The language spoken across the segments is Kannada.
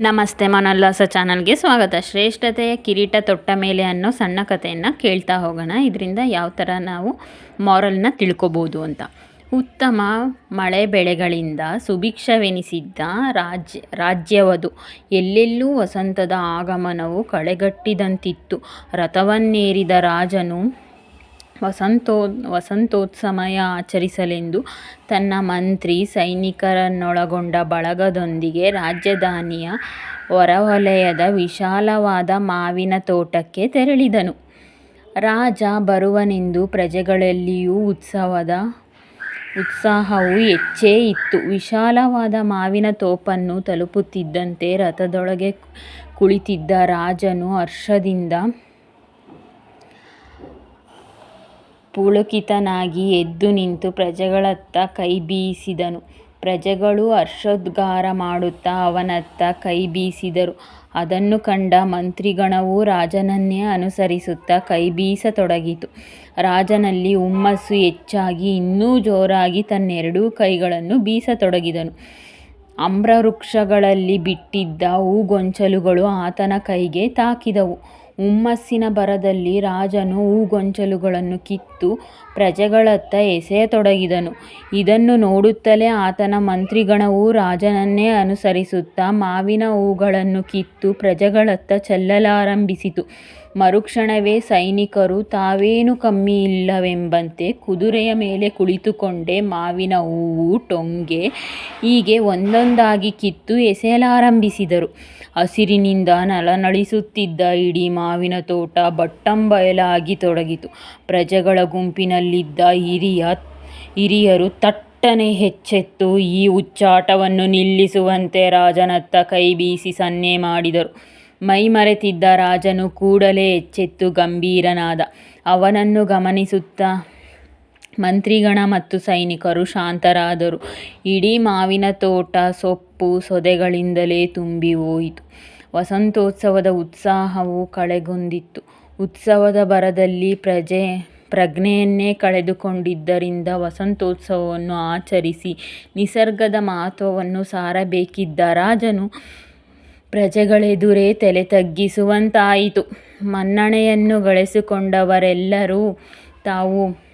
ನಮಸ್ತೆ ಮನೋಲ್ಲಾಸ ಚಾನಲ್ಗೆ ಸ್ವಾಗತ. ಶ್ರೇಷ್ಠತೆಯ ಕಿರೀಟ ತೊಟ್ಟ ಮೇಲೆ ಅನ್ನೋ ಸಣ್ಣ ಕಥೆಯನ್ನು ಕೇಳ್ತಾ ಹೋಗೋಣ. ಇದರಿಂದ ಯಾವ ಥರ ನಾವು ಮಾರಲ್ನ ತಿಳ್ಕೊಬೋದು ಅಂತ. ಉತ್ತಮ ಮಳೆ ಬೆಳೆಗಳಿಂದ ಸುಭಿಕ್ಷವೆನಿಸಿದ್ದ ರಾಜ್ಯ, ರಾಜ್ಯವದು. ಎಲ್ಲೆಲ್ಲೂ ವಸಂತದ ಆಗಮನವು ಕಳೆಗಟ್ಟಿದಂತಿತ್ತು. ರಥವನ್ನೇರಿದ ರಾಜನು ವಸಂತೋ, ವಸಂತೋತ್ಸಮಯ ಆಚರಿಸಲೆಂದು ತನ್ನ ಮಂತ್ರಿ ಸೈನಿಕರನ್ನೊಳಗೊಂಡ ಬಳಗದೊಂದಿಗೆ ರಾಜಧಾನಿಯ ಹೊರವಲಯದ ವಿಶಾಲವಾದ ಮಾವಿನ ತೋಟಕ್ಕೆ ತೆರಳಿದನು. ರಾಜ ಬರುವನೆಂದು ಪ್ರಜೆಗಳಲ್ಲಿಯೂ ಉತ್ಸವದ, ಉತ್ಸಾಹವು ಹೆಚ್ಚೇ ಇತ್ತು. ವಿಶಾಲವಾದ ಮಾವಿನ ತೋಪನ್ನು ತಲುಪುತ್ತಿದ್ದಂತೆ ರಥದೊಳಗೆ ಕುಳಿತಿದ್ದ ರಾಜನು ಹರ್ಷದಿಂದ ಪುಳಕಿತನಾಗಿ ಎದ್ದು ನಿಂತು ಪ್ರಜೆಗಳತ್ತ ಕೈಬೀಸಿದನು. ಪ್ರಜೆಗಳು ಹರ್ಷೋದ್ಗಾರ ಮಾಡುತ್ತಾ ಅವನತ್ತ ಕೈ ಬೀಸಿದರು ಅದನ್ನು ಕಂಡ ಮಂತ್ರಿಗಣವು ರಾಜನನ್ನೇ ಅನುಸರಿಸುತ್ತಾ ಕೈ ಬೀಸತೊಡಗಿತು ರಾಜನಲ್ಲಿ ಹುಮ್ಮಸ್ಸು ಹೆಚ್ಚಾಗಿ ಇನ್ನೂ ಜೋರಾಗಿ ತನ್ನೆರಡೂ ಕೈಗಳನ್ನು ಬೀಸತೊಡಗಿದನು. ಆಮ್ರವೃಕ್ಷಗಳಲ್ಲಿ ಬಿಟ್ಟಿದ್ದ ಹೂಗೊಂಚಲುಗಳು ಆತನ ಕೈಗೆ ತಾಕಿದವು. ಹುಮ್ಮಸ್ಸಿನ ಭರದಲ್ಲಿ ರಾಜನು ಹೂಗೊಂಚಲುಗಳನ್ನು ಕಿತ್ತು ಪ್ರಜೆಗಳತ್ತ ಎಸೆಯತೊಡಗಿದನು. ಇದನ್ನು ನೋಡುತ್ತಲೇ ಆತನ ಮಂತ್ರಿಗಣವು ರಾಜನನ್ನೇ ಅನುಸರಿಸುತ್ತಾ ಮಾವಿನ ಹೂಗಳನ್ನು ಕಿತ್ತು ಪ್ರಜೆಗಳತ್ತ ಚೆಲ್ಲಲಾರಂಭಿಸಿತು. ಮರುಕ್ಷಣವೇ ಸೈನಿಕರು ತಾವೇನೂ ಕಮ್ಮಿಯಿಲ್ಲವೆಂಬಂತೆ ಕುದುರೆಯ ಮೇಲೆ ಕುಳಿತುಕೊಂಡೇ ಮಾವಿನ ಹೂವು, ಟೊಂಗೆ ಹೀಗೆ ಒಂದೊಂದಾಗಿ ಕಿತ್ತು ಎಸೆಯಲಾರಂಭಿಸಿದರು. ಹಸಿರಿನಿಂದ ನಳನಳಿಸುತ್ತಿದ್ದ ಇಡೀ ಮಾವಿನ ತೋಟ ಬಟ್ಟಂಬಯಲಾಗಿ ತೊಡಗಿತು. ಪ್ರಜೆಗಳ ಗುಂಪಿನಲ್ಲಿದ್ದ ಹಿರಿಯರು ಥಟ್ಟನೆ ಎಚ್ಚೆತ್ತು ಈ ಹುಚ್ಚಾಟವನ್ನು ನಿಲ್ಲಿಸುವಂತೆ ರಾಜನತ್ತ ಕೈ ಬೀಸಿ ಸನ್ನೆ ಮಾಡಿದರು. ಮೈಮರೆತಿದ್ದ ರಾಜನು ಕೂಡಲೇ ಎಚ್ಚೆತ್ತು ಗಂಭೀರನಾದ. ಅವನನ್ನು ಗಮನಿಸುತ್ತಾ ಮಂತ್ರಿಗಣ ಮತ್ತು ಸೈನಿಕರು ಶಾಂತರಾದರು. ಇಡೀ ಮಾವಿನ ತೋಟ, ಸೊಪ್ಪು, ಸೊದೆಗಳಿಂದಲೇ ತುಂಬಿ ಹೋಯಿತು ವಸಂತೋತ್ಸವದ ಉತ್ಸಾಹವು ಕಳೆಗೊಂದಿತ್ತು ಉತ್ಸವದ ಭರದಲ್ಲಿ ಪ್ರಜ್ಞೆಯನ್ನೇ ಕಳೆದುಕೊಂಡಿದ್ದರಿಂದ ವಸಂತೋತ್ಸವವನ್ನು ಆಚರಿಸಿ ನಿಸರ್ಗದ ಮಹತ್ವವನ್ನು ಸಾರಬೇಕಿದ್ದ ರಾಜನು ಪ್ರಜೆಗಳೆದುರೇ ತಲೆ ತಗ್ಗಿಸುವಂತಾಯಿತು. ಮನ್ನಣೆಯನ್ನು ಗಳಿಸಿಕೊಂಡವರೆಲ್ಲರೂ ತಾವು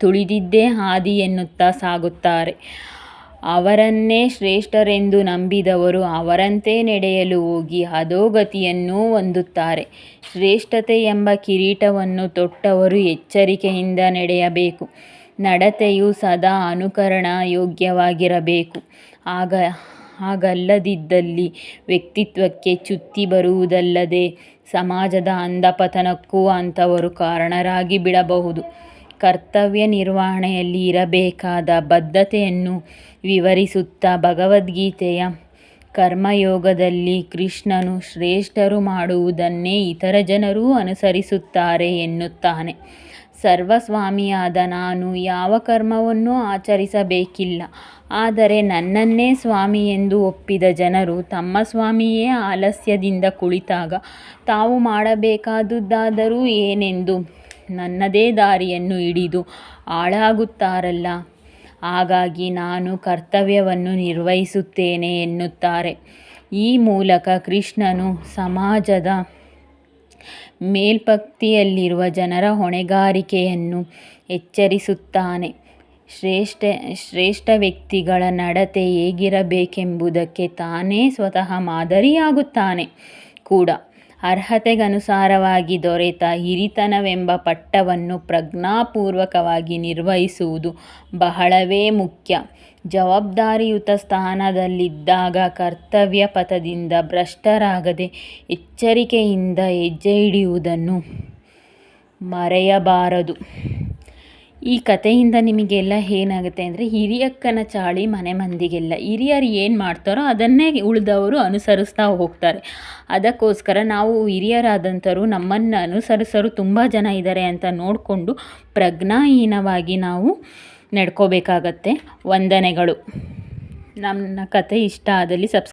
ತುಳಿದಿದ್ದೇ ಹಾದಿ ಎನ್ನುತ್ತಾ ಸಾಗುತ್ತಾರೆ. ಅವರನ್ನೇ ಶ್ರೇಷ್ಠರೆಂದು ನಂಬಿದವರು ಅವರಂತೆ ನಡೆಯಲು ಹೋಗಿ ಅಧೋಗತಿಯನ್ನೂ ಹೊಂದುತ್ತಾರೆ. ಶ್ರೇಷ್ಠತೆ ಎಂಬ ಕಿರೀಟವನ್ನು ತೊಟ್ಟವರು ಎಚ್ಚರಿಕೆಯಿಂದ ನಡೆಯಬೇಕು. ನಡತೆಯು ಸದಾ ಅನುಕರಣ ಯೋಗ್ಯವಾಗಿರಬೇಕು. ಆಗ, ಹಾಗಲ್ಲದಿದ್ದಲ್ಲಿ ವ್ಯಕ್ತಿತ್ವಕ್ಕೆ ಚ್ಯುತಿ ಬರುವುದಲ್ಲದೆ ಸಮಾಜದ ಅಧಃಪತನಕ್ಕೂ ಅಂಥವರು ಕಾರಣರಾಗಿಬಿಡಬಹುದು. ಕರ್ತವ್ಯ ನಿರ್ವಹಣೆಯಲ್ಲಿ ಇರಬೇಕಾದ ಬದ್ಧತೆಯನ್ನು ವಿವರಿಸುತ್ತಾ ಭಗವದ್ಗೀತೆಯ ಕರ್ಮಯೋಗದಲ್ಲಿ ಕೃಷ್ಣನು ಶ್ರೇಷ್ಠರು ಮಾಡುವುದನ್ನೇ ಇತರ ಜನರೂ ಅನುಸರಿಸುತ್ತಾರೆ ಎನ್ನುತ್ತಾನೆ. ಸರ್ವಸ್ವಾಮಿಯಾದ ನಾನು ಯಾವ ಕರ್ಮವನ್ನು ಆಚರಿಸಬೇಕಿಲ್ಲ. ಆದರೆ ನನ್ನನ್ನೇ ಸ್ವಾಮಿ ಎಂದು ಒಪ್ಪಿದ ಜನರು ತಮ್ಮ ಸ್ವಾಮಿಯೇ ಆಲಸ್ಯದಿಂದ ಕುಳಿತಾಗ ತಾವು ಮಾಡಬೇಕಾದುದಾದರೂ ಏನೆಂದು ನನ್ನದೇ ದಾರಿಯನ್ನು ಹಿಡಿದು ಹಾಳಾಗುತ್ತಾರಲ್ಲ. ಹಾಗಾಗಿ ನಾನು ಕರ್ತವ್ಯವನ್ನು ನಿರ್ವಹಿಸುತ್ತೇನೆ ಎನ್ನುತ್ತಾರೆ. ಈ ಮೂಲಕ ಕೃಷ್ಣನು ಸಮಾಜದ ಮೇಲ್ಪಕ್ತಿಯಲ್ಲಿರುವ ಜನರ ಹೊಣೆಗಾರಿಕೆಯನ್ನು ಎಚ್ಚರಿಸುತ್ತಾನೆ. ಶ್ರೇಷ್ಠ ವ್ಯಕ್ತಿಗಳ ನಡತೆ ಹೇಗಿರಬೇಕೆಂಬುದಕ್ಕೆ ತಾನೇ ಸ್ವತಃ ಮಾದರಿಯಾಗುತ್ತಾನೆ ಕೂಡ. ಅರ್ಹತೆಗನುಸಾರವಾಗಿ ದೊರೆತ ಹಿರಿತನವೆಂಬ ಪಟ್ಟವನ್ನು ಪ್ರಜ್ಞಾಪೂರ್ವಕವಾಗಿ ನಿರ್ವಹಿಸುವುದು ಬಹಳವೇ ಮುಖ್ಯ. ಜವಾಬ್ದಾರಿಯುತ ಸ್ಥಾನದಲ್ಲಿದ್ದಾಗ ಕರ್ತವ್ಯ ಪಥದಿಂದ ಭ್ರಷ್ಟರಾಗದೆ ಎಚ್ಚರಿಕೆಯಿಂದ ಹೆಜ್ಜೆಯಿಡುವುದನ್ನು ಮರೆಯಬಾರದು. ಈ ಕಥೆಯಿಂದ ನಿಮಗೆಲ್ಲ ಏನಾಗುತ್ತೆ ಅಂದರೆ ಹಿರಿಯಕ್ಕನ ಚಾಳಿ ಮನೆ ಮಂದಿಗೆಲ್ಲ. ಹಿರಿಯರು ಏನು ಮಾಡ್ತಾರೋ ಅದನ್ನೇ ಉಳಿದವರು ಅನುಸರಿಸ್ತಾ ಹೋಗ್ತಾರೆ. ಅದಕ್ಕೋಸ್ಕರ ನಾವು ಹಿರಿಯರಾದಂಥವರು ನಮ್ಮನ್ನು ಅನುಸರಿಸೋರು ತುಂಬ ಜನ ಇದ್ದಾರೆ ಅಂತ ನೋಡಿಕೊಂಡು ಪ್ರಜ್ಞಾಹೀನವಾಗಿ ನಾವು ನಡ್ಕೋಬೇಕಾಗತ್ತೆ. ವಂದನೆಗಳು. ನನ್ನ ಕತೆ ಇಷ್ಟ ಆದಲ್ಲಿ ಸಬ್ಸ್